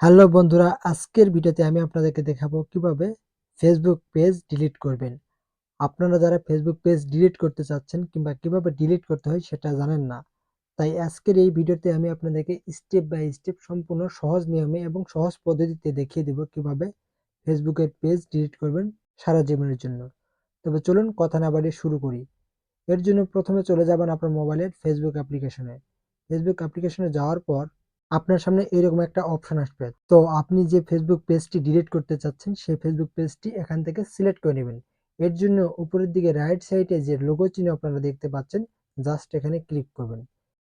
Hello বন্ধুরা, আজকের ভিডিওতে আমি আপনাদেরকে দেখাবো কীভাবে ফেসবুক পেজ ডিলিট করবেন। আপনারা যারা ফেসবুক পেজ ডিলিট করতে চাচ্ছেন কিংবা কীভাবে ডিলিট করতে হয় সেটা জানেন না। তাই আজকের এই ভিডিওতে আমি আপনাদেরকে স্টেপ বাই স্টেপ সম্পূর্ণ সহজ নিয়মে এবং সহজ পদ্ধতিতে দেখিয়ে দেব কীভাবে ফেসবুকের পেজ ডিলিট করবেন সারা জীবনের জন্য। তবে চলুন কথা না বাড়িয়ে শুরু করি। এর জন্য প্রথমে চলে যাবেন আপনার মোবাইলের ফেসবুক অ্যাপ্লিকেশনে ফেসবুক অ্যাপ্লিকেশনে যাওয়ার পর আপনার সামনে এরকম একটা অপশন আসবে। তো আপনি যে ফেসবুক পেজটি ডিলিট করতে চাচ্ছেন, সেই ফেসবুক পেজটি এখান থেকে সিলেক্ট করে নেবেন। এর জন্য উপরের দিকে রাইট সাইডে যে লোগো চিহ্ন আপনারা দেখতে পাচ্ছেন জাস্ট এখানে ক্লিক করবেন।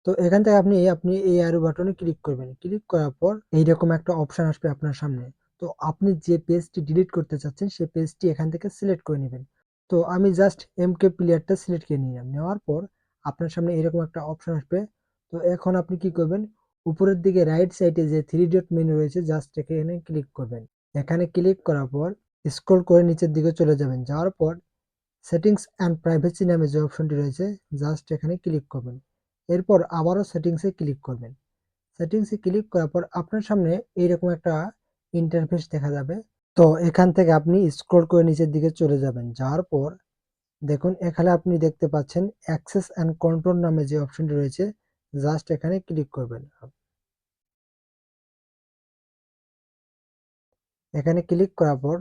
তো এখান থেকে আপনি আপনি এই আরও বাটনে ক্লিক করবেন। ক্লিক করার পর এইরকম একটা অপশন আসবে আপনার সামনে। তো আপনি যে পেজটি ডিলিট করতে চাচ্ছেন, সেই পেজটি এখান থেকে সিলেক্ট করে নেবেন। তো আমি জাস্ট এম কে প্লেয়ারটা সিলেক্ট করে নিলাম। নেওয়ার পর আপনার সামনে এরকম একটা অপশন আসবে। তো এখন আপনি কি করবেন উপরের দিকে রাইট সাইডে যে থ্রি ডট মেনু রয়েছে জাস্ট এখানে ক্লিক করবেন। এখানে ক্লিক করার পর স্ক্রল করে নিচের দিকে চলে যাবেন। যাওয়ার পর সেটিংস অ্যান্ড প্রাইভেসি নামে যে অপশনটি রয়েছে জাস্ট এখানে ক্লিক করবেন। এরপর আবারও সেটিংসে ক্লিক করবেন। সেটিংসে ক্লিক করার পর আপনার সামনে এইরকম একটা ইন্টারফেস দেখা যাবে। তো এখান থেকে আপনি স্ক্রল করে নিচের দিকে চলে যাবেন। যাওয়ার পর দেখুন, এখানে আপনি দেখতে পাচ্ছেন অ্যাক্সেস অ্যান্ড কন্ট্রোল নামে যে অপশনটি রয়েছে জাস্ট এখানে ক্লিক করবেন। এখানে ক্লিক করার পর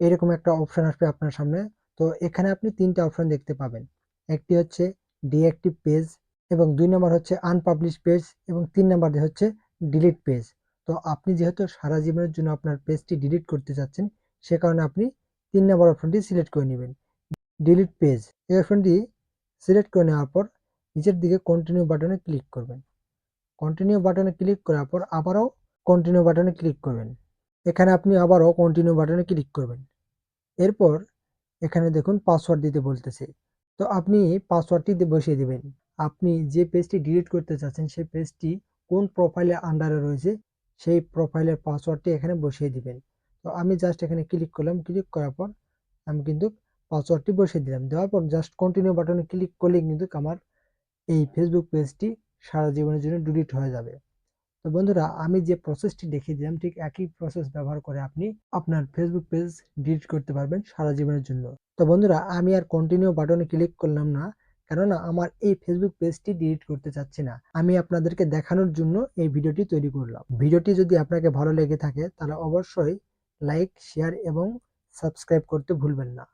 এরকম একটা অপশন আসবে আপনার সামনে। তো এখানে আপনি তিনটা অপশন দেখতে পাবেন। একটি হচ্ছে ডিঅ্যাক্টিভ পেজ এবং দুই নম্বর হচ্ছে আনপাবলিশ পেজ এবং তিন নম্বর হচ্ছে ডিলিট পেজ তো আপনি যেহেতু সারা জীবনের জন্য আপনার পেজটি ডিলিট করতে চাচ্ছেন, সে কারণে আপনি তিন নম্বর অপশনটি সিলেক্ট করে নেবেন। ডিলিট পেজ এই অপশনটি সিলেক্ট করে নেওয়ার পর নিচের দিকে কন্টিনিউ বাটনে ক্লিক করবেন। কন্টিনিউ বাটনে ক্লিক করার পর আবারও কন্টিনিউ বাটনে ক্লিক করবেন। এখানে আপনি আবারও কন্টিনিউ বাটনে ক্লিক করবেন। এরপর এখানে দেখুন পাসওয়ার্ড দিতে বলতেছে। তো আপনি পাসওয়ার্ডটি বসিয়ে দেবেন। আপনি যে পেজটি ডিলিট করতে চাচ্ছেন, সেই পেজটি কোন প্রোফাইলের আন্ডারে রয়েছে, সেই প্রোফাইলের পাসওয়ার্ডটি এখানে বসিয়ে দিবেন। তো আমি জাস্ট এখানে ক্লিক করলাম। ক্লিক করার পর আমি কিন্তু পাসওয়ার্ডটি বসিয়ে দিলাম। দেওয়ার পর জাস্ট কন্টিনিউ বাটনে ক্লিক করলে কিন্তু আমার এই ফেসবুক পেজটি সারা জীবনের জন্য ডিলিট হয়ে যাবে। তো বন্ধুরা, আমি যে প্রসেসটি দেখিয়ে দিলাম, ঠিক একই প্রসেস ব্যবহার করে আপনি আপনার ফেসবুক পেজ ডিলিট করতে পারবেন সারা জীবনের জন্য। তো বন্ধুরা, আমি আর কন্টিনিউ বাটনে ক্লিক করলাম না, কেননা আমার এই ফেসবুক পেজটি ডিলিট করতে চাচ্ছি না। আমি আপনাদেরকে দেখানোর জন্য এই ভিডিওটি তৈরি করলাম। ভিডিওটি যদি আপনাকে ভালো লেগে থাকে, তাহলে অবশ্যই লাইক শেয়ার এবং সাবস্ক্রাইব করতে ভুলবেন না।